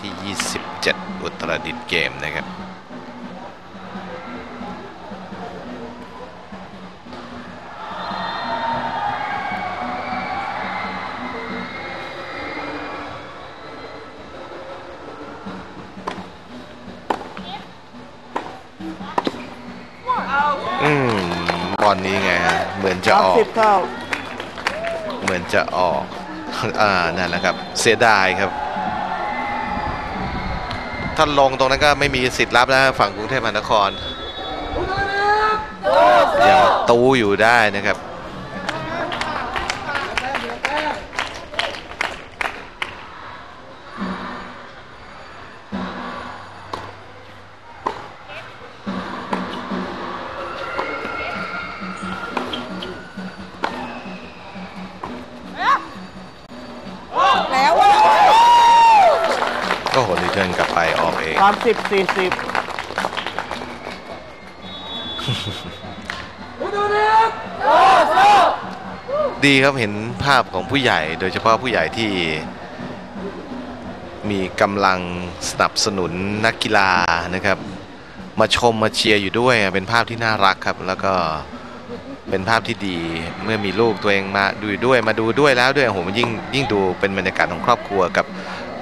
ที่ 27 อุตรดิตถ์เกมนะครับอืมบอลนี้ไงฮะเหมือนจะสามออกสิบเท่า เหมือนจะออก อ่า นั่นแหละครับ เสียดายครับ ถ้าลงตรงนั้นก็ไม่มีสิทธิ์รับนะฝั่งกรุงเทพมหานครยังตู้อยู่ได้นะครับ ไปออกเอง สามสิบสี่สิบดีครับเห็นภาพของผู้ใหญ่ โดยเฉพาะผู้ใหญ่ที่มีกำลังสนับสนุนนักกีฬานะครับ มาชมมาเชียร์อยู่ด้วย เป็นภาพที่น่ารักครับ แล้วก็เป็นภาพที่ดีเมื่อมีลูกตัวเองมาดูด้วยมาดูด้วยแล้วด้วยโอ้โหมันยิ่งยิ่งดูเป็นบรรยากาศของครอบครัวกับ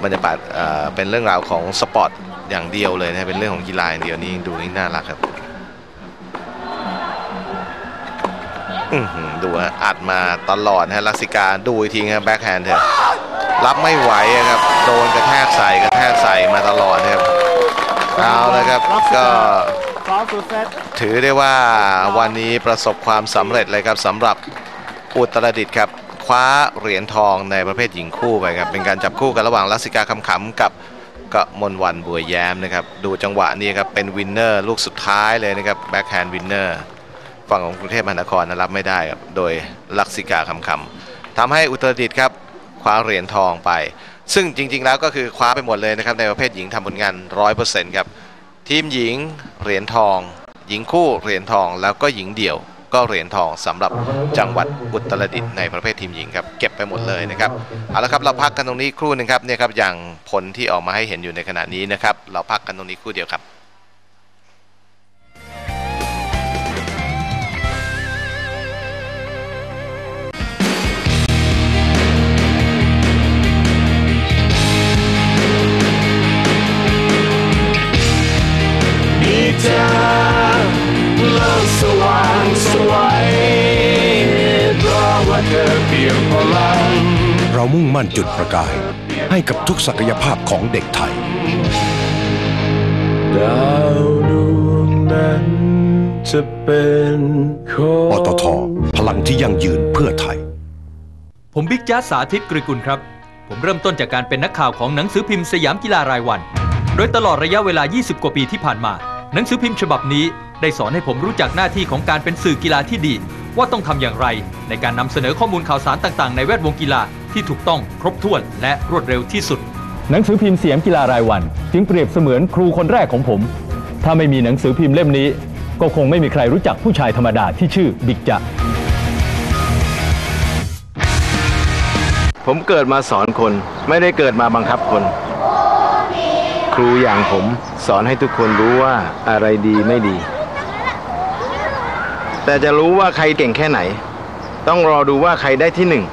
บรรยากาศเป็นเรื่องราวของสปอร์ตอย่างเดียวเลยนะเป็นเรื่องของกีฬาอย่างเดียวนี่ดูยิ่น่ารักครับดูฮะอัดมาตลอดฮะลักษิการดูอีกทีครับแบ็คแฮนด์เถอะรับไม่ไหวครับ โดนกระแทกใส่กระแทกใส่มาตลอดครับเอาเลยครับก็ถือได้ว่าวันนี้ประสบความสำเร็จเลยครับสำหรับอุตรดิตถ์ครับ คว้าเหรียญทองในประเภทหญิงคู่ไปครับเป็นการจับคู่กันระหว่างลักษิกาคำขำกับกมลวันบัวแย้มนะครับดูจังหวะนี้ครับเป็นวินเนอร์ลูกสุดท้ายเลยนะครับแบ็คแฮนด์วินเนอร์ฝั่งของกรุงเทพมหานครนะรับไม่ได้ครับโดยลักษิกาคำคำทำให้อุตรดิตถ์ครับคว้าเหรียญทองไป ซึ่งจริง ๆ แล้วก็คือคว้าไปหมดเลยนะครับในประเภทหญิงทำผลงาน 100%ครับทีมหญิงเหรียญทอง หญิงคู่เหรียญทองแล้วก็หญิงเดี่ยว ก็เหรียญทองสำหรับจังหวัดอุตรดิตถ์ในประเภททีมหญิงครับเก็บไปหมดเลยนะครับเอาละครับเราพักกันตรงนี้ครู่หนึงครับเนี่ยครับอย่างผลที่ออกมาให้เห็นอยู่ในขณะนี้นะครับเราพักกันตรงนี้ครู่เดียวครับ จุดประกาย ให้กับทุกศักยภาพของเด็กไทย ดาวดวงนั้นจะเป็นของปตท พลังที่ยั่งยืนเพื่อไทย ผมบิ๊กจ๊าสาธิตกริกุลครับ ผมเริ่มต้นจากการเป็นนักข่าวของหนังสือพิมพ์สยามกีฬารายวัน โดยตลอดระยะเวลา 20 กว่าปีที่ผ่านมา หนังสือพิมพ์ฉบับนี้ได้สอนให้ผมรู้จักหน้าที่ของการเป็นสื่อกีฬาที่ดี ว่าต้องทำอย่างไร ในการนำเสนอข้อมูลข่าวสารต่างๆ ในแวดวงกีฬา ที่ถูกต้องครบถ้วนและรวดเร็วที่สุด หนังสือพิมพ์เสียมกีฬารายวัน จึงเปรียบเสมือนครูคนแรกของผม ถ้าไม่มีหนังสือพิมพ์เล่มนี้ ก็คงไม่มีใครรู้จักผู้ชายธรรมดาที่ชื่อบิ๊กจ๊ะผมเกิดมาสอนคนไม่ได้เกิดมาบังคับคน ครูอย่างผมสอนให้ทุกคนรู้ว่าอะไรดีไม่ดี แต่จะรู้ว่าใครเก่งแค่ไหน ต้องรอดูว่าใครได้ที่หนึ่ง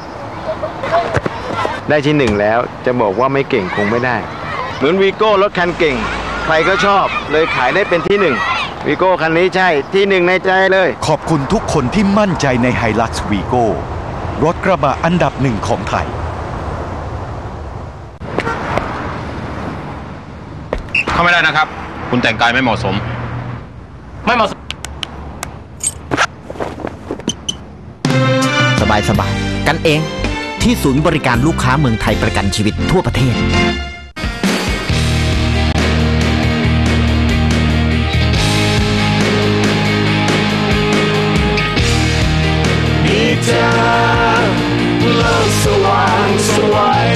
ได้ที่หนึ่งแล้วจะบอกว่าไม่เก่งคงไม่ได้ เหมือนวีโก้รถคันเก่ง ใครก็ชอบเลยขายได้เป็นที่หนึ่งวีโก้คันนี้ใช่ที่หนึ่งในใจเลย ขอบคุณทุกคนที่มั่นใจใน h i l u x v i g o รถกระบะอันดับหนึ่งของไทย เข้าไม่ได้นะครับ คุณแต่งกายไม่เหมาะสม ไม่เหมาะสม สบายสบายๆกันเอง ที่ศูนย์บริการลูกค้าเมืองไทยประกันชีวิตทั่วประเทศ มีเธอโลกสว่างสวย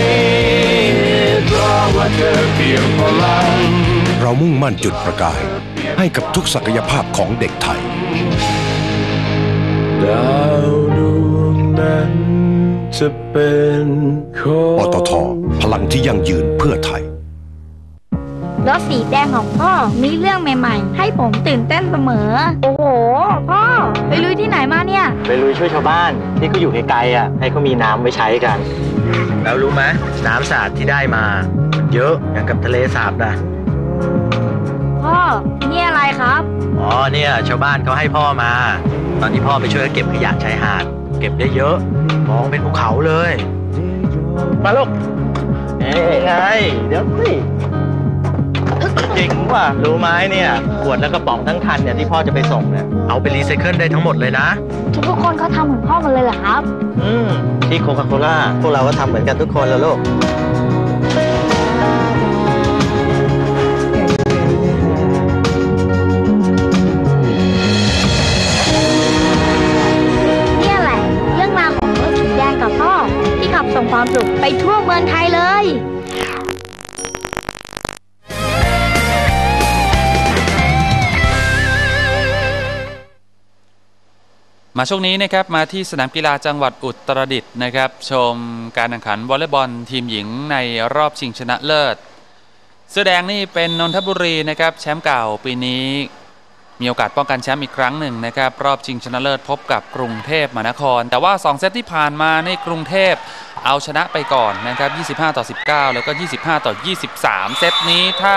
เพราะว่าเธอเพียงพลัง เรามุ่งมั่นจุดประกาย ให้กับทุกศักยภาพของเด็กไทย ดาวดวงนั้น จะเป็นของปตทพลังที่ยั่งยืนเพื่อไทย รถสีแดงของพ่อมีเรื่องใหม่ๆ ให้ผมตื่นเต้นเสมอ โอ้โห พ่อ ไปลุยที่ไหนมาเนี่ย ไปลุยช่วยชาวบ้านที่เขาอยู่ไกลๆอะ ให้เขามีน้ำไว้ใช้กัน แล้วรู้ไหมน้ำสะอาดที่ได้มา เยอะอย่างกับทะเลสาบนะพ่อ นี่อะไรครับ อ๋อเนี่ย ชาวบ้านเขาให้พ่อมา ตอนที่พ่อไปช่วยเขาเก็บขยะชายหาด เก็บได้เยอะ มองเป็นภูเขาเลย มาลูกเอ้ยไง เดี๋ยวสิจริงว่ะรู้ไหมเนี่ยขวดแล้วกระป๋องทั้งคันเนี่ยที่พ่อจะไปส่งเนี่ยเอาไปรีไซเคิลได้ทั้งหมดเลยนะ ทุกๆคนเขาทำเหมือนพ่อหมดเลยเหรอครับ อืมที่โคคาโคล่าพวกเราก็ทำเหมือนกันทุกคนแล้วลูก มาช่วงนี้นะครับมาที่สนามกีฬาจังหวัดอุตรดิตถ์นะครับ ชมการแข่งขันวอลเลย์บอลทีมหญิงในรอบชิงชนะเลิศ เสื้อแดงนี่เป็นนนทบุรีนะครับแชมป์เก่าปีนี้ มีโอกาสป้องกันแชมป์อีกครั้งหนึ่งนะครับ รอบชิงชนะเลิศพบกับกรุงเทพมหานคร แต่ว่า 2 เซตที่ผ่านมาในกรุงเทพเอาชนะไปก่อนนะครับ 25 ต่อ 19 แล้วก็ 25 ต่อ 23 เซตนี้ถ้า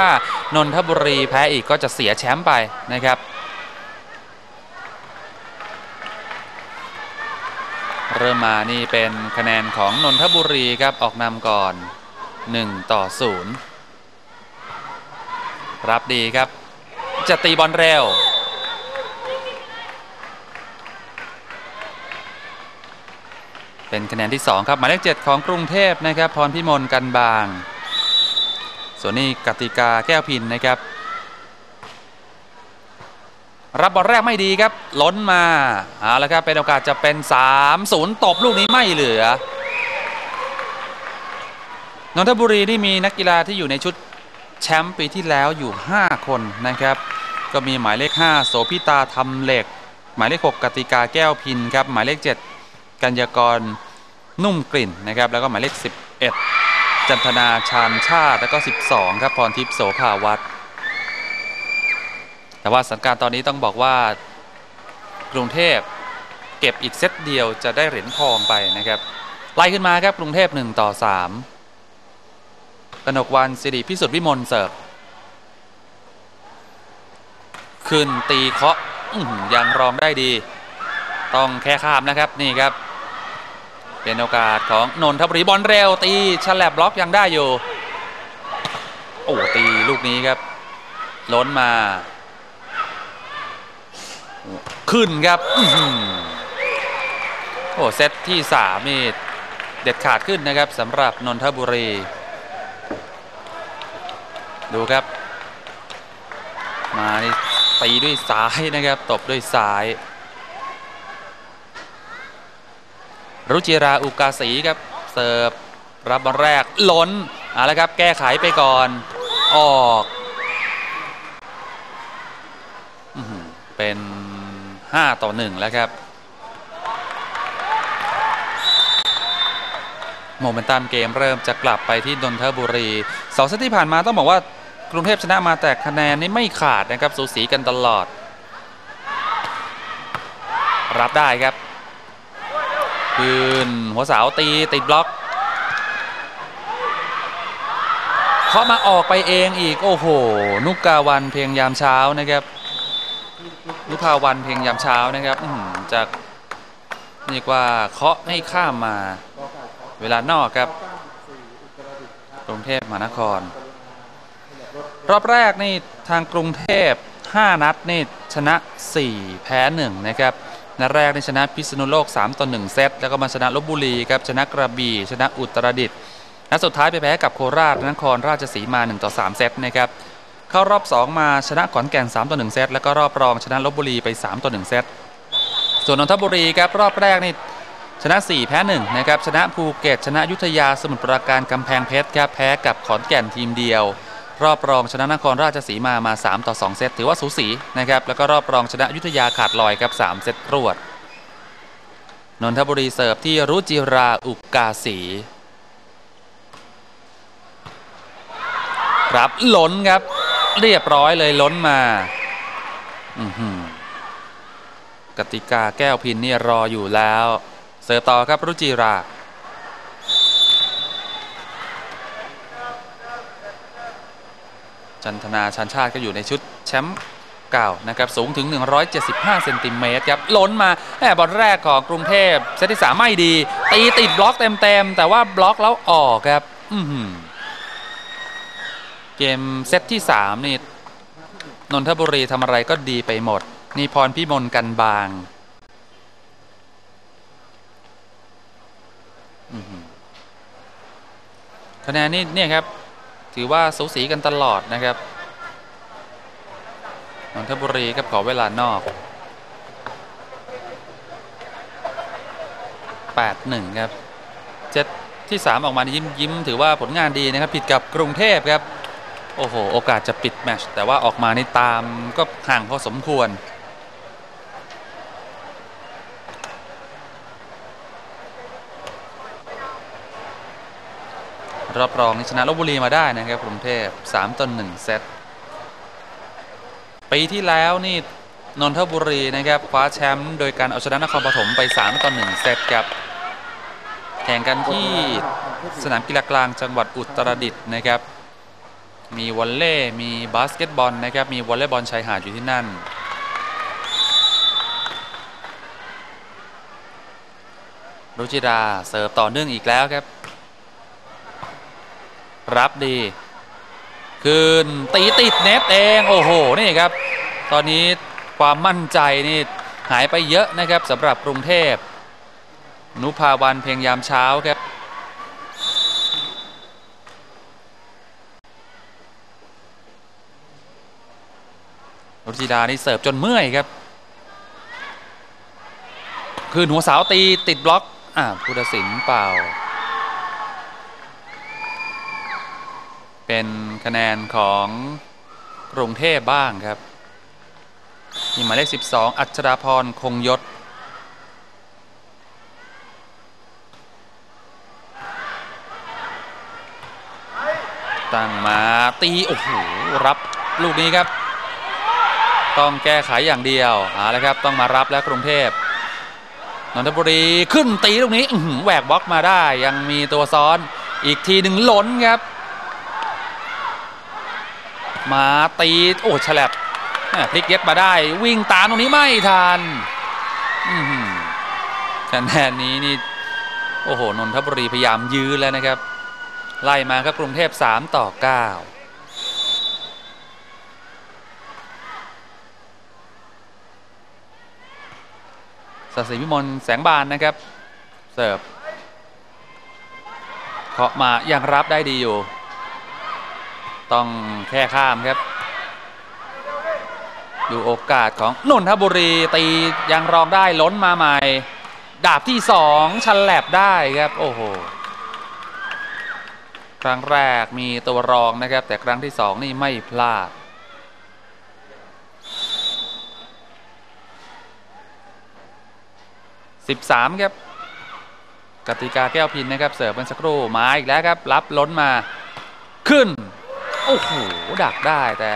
นนทบุรีแพ้อีกก็จะเสียแชมป์ไปนะครับ เริ่มมานี่เป็นคะแนนของนนทบุรีครับออกนำก่อน 1 ต่อ 0 รับดีครับ จะตีบอลเร็ว เป็นคะแนนที่ 2 ครับ หมายเลข7ของกรุงเทพนะครับ พรพิมลกันบาง ส่วนนี้กติกาแก้วพินนะครับ รับบอลแรกไม่ดีครับ ล้นมาเอาละครับเป็นโอกาสจะเป็น 3-0 ตบลูกนี้ไม่เหลือนนทบุรีที่มีนักกีฬาที่อยู่ในชุดแชมป์ปีที่แล้วอยู่ 5 คนนะครับ ก็มีหมายเลข 5 โสพิตาทำเหล็ก หมายเลข 6 กติกาแก้วพินครับ หมายเลข 7 กัญญากรนุ่มกลิ่นนะครับ แล้วก็หมายเลข 11 จันทนาชาญชาติ แล้วก็ 12 ครับพรทิพย์โสภาวัฒน์ แต่ว่าสถานการณ์ตอนนี้ต้องบอกว่ากรุงเทพเก็บอีกเซตเดียวจะได้เหรียญทองไปนะครับไล่ขึ้นมาครับกรุงเทพ1ต่อ3กนกวันสิริพิสุทธิ์วิมลเสิร์ฟขึ้นตีเคาะยังรองได้ดี ต้องแค่ข้ามนะครับนี่ครับ เป็นโอกาสของนนทบุรีบอลเร็วตีฉลับบล็อกยังได้อยู่ โอ้ตีลูกนี้ครับ ล้นมา ขึ้นครับอื้อหือโอ้เซตที่3นี่เด็ดขาดขึ้นนะครับสำหรับนนทบุรี ดูครับ มานี่ตีด้วยซ้ายนะครับ ตบด้วยซ้าย รุจิราอุกาสีครับ เสิร์ฟรับบอลแรกล้นเอาละครับ แก้ไขไปก่อน ออก เป็น 5 ต่อ 1 แล้วครับโมเมนตัมเกมเริ่มจะกลับไปที่นนทบุรีสองเซตที่ผ่านมาต้องบอกว่ากรุงเทพชนะมาแต่คะแนนนี่ไม่ขาดนะครับสูสีกันตลอด รับได้ครับคืนหัวเสาตีติดบล็อกเคาะมาออกไปเองอีก โอ้โห นุกกาวันเพียงยามเช้านะครับ นุภาวันเพียงยามเช้านะครับจากเรียกว่าเคาะให้ข้ามมาเวลานอกครับกรุงเทพมหานคร รอบแรกนี่ทางกรุงเทพ 5 นัดนี่ชนะ 4 แพ้ 1 นะครับนัดแรกนี่ชนะพิษณุโลก 3 ต่อ 1 เซต แล้วก็มาชนะลบบุรีครับชนะกระบี่ชนะอุตรดิตถ์นัดสุดท้ายไปแพ้กับโคราชนครราชสีมา 1 ต่อ 3 เซตนะครับ เข้ารอบ 2 มาชนะขอนแก่น3ต่อ1เซตแล้วก็รอบรองชนะลบบุรีไป3ต่อ1เซตส่วนนนทบุรีครับรอบแรกนี่ชนะ 4 แพ้1นะครับชนะภูเก็ตชนะยุทธยาสมุทรปราการกำแพงเพชรครับแพ้กับขอนแก่นทีมเดียว รอบรองชนะนครราชสีมามา 3 ต่อ 2 เซตถือว่าสูสีนะครับแล้วก็รอบรองชนะยุทธยาขาดลอยครับ3เซตรวดนนทบุรีเสิร์ฟที่รุจิราอุกกาสีครับหล้นครับ เรียบร้อยเลยล้นมาอืกติกาแก้วพินนี่รออยู่แล้ว เสิร์ฟต่อครับรุจิราจันทนาชันชาติก็อยู่ในชุดแชมป์เก่านะครับ สูงถึง 175 เซนติเมตรครับล้นมาแหมบอลแรกของกรุงเทพเซตที่3ไม่ดี ตีติดบล็อกเต็มๆ แต่ว่าบล็อกแล้วออกครับ อือหือ เกมเซตที่3นี่นนทบุรีทำอะไรก็ดีไปหมด นี่พรพิมลกันบาง คะแนนนี่เนี่ยครับ ถือว่าสูสีกันตลอดนะครับ นนทบุรีครับขอเวลานอก 8-1 ครับ เจ็ดที่ 3 ออกมายิ้มยิ้ม ถือว่าผลงานดีนะครับ ผิดกับกรุงเทพครับ โอ้โห โอกาสจะปิดแมตชแต่ว่าออกมาในตามก็ห่างพอสมควร รอบรองนี่ชนะลบบุรีมาได้นะครับกรุงเทพ3ต่อ1เซตปีที่แล้วนี่นนทบุรีนะครับคว้าแชมป์โดยการเอาชนะนครปฐมไป 3ต่อ1เซตครับแข่งกันที่สนามกีฬากลางจังหวัดอุตรดิตถ์นะครับ มีวอลเล่มีบาสเกตบอลนะครับ มีวอลเลย์บอลชายหาดอยู่ที่นั่น รุจิราเสิร์ฟต่อเนื่องอีกแล้วครับ รับดี คืนตีติดเน็ตเอง โอ้โห นี่ครับ ตอนนี้ความมั่นใจนี่หายไปเยอะนะครับสำหรับกรุงเทพ นุภาวันเพียงยามเช้าครับ รุจิดานี่เสิร์ฟจนเมื่อยครับ คืนหัวสาวตีติดบล็อก อ่าพุทธศิลป์เปล่า เป็นคะแนนของกรุงเทพบ้างครับมีหมายเลข 12 อัชราพรคงยศตั้งมาตี โอ้โห รับลูกนี้ครับ ต้องแก้ไขอย่างเดียวเอาละครับต้องมารับแล้วกรุงเทพนนทบุรีขึ้นตีลูกนี้แหวกบล็อกมาได้ยังมีตัวซ้อนอีกทีหนึ่งล้นครับ มาตีโอ้ฉลับพลิกเย็บมาได้ วิ่งตามตรงนี้ไม่ทันคะแนนนี้นี่โอ้โหนนทบุรีพยายามยื้อแล้วนะครับ ไล่มาครับกรุงเทพ3ต่อ9 สัสิวิมลแสงบานนะครับ เสิร์ฟเคาะมายังรับได้ดีอยู่ ต้องแค่ข้ามครับ ดูโอกาสของนนทบุรีตียังรองได้ล้นมาใหม่ ดาบที่สองชันแลบได้ครับ โอ้โหครั้งแรกมีตัวรองนะครับ แต่ครั้งที่สองนี่ไม่พลาด 13 ครับกติกาแก้วพินนะครับเสิร์ฟเป็นสักครู่มาอีกแล้วครับ รับล้นมาขึ้น โอ้โหดักได้แต่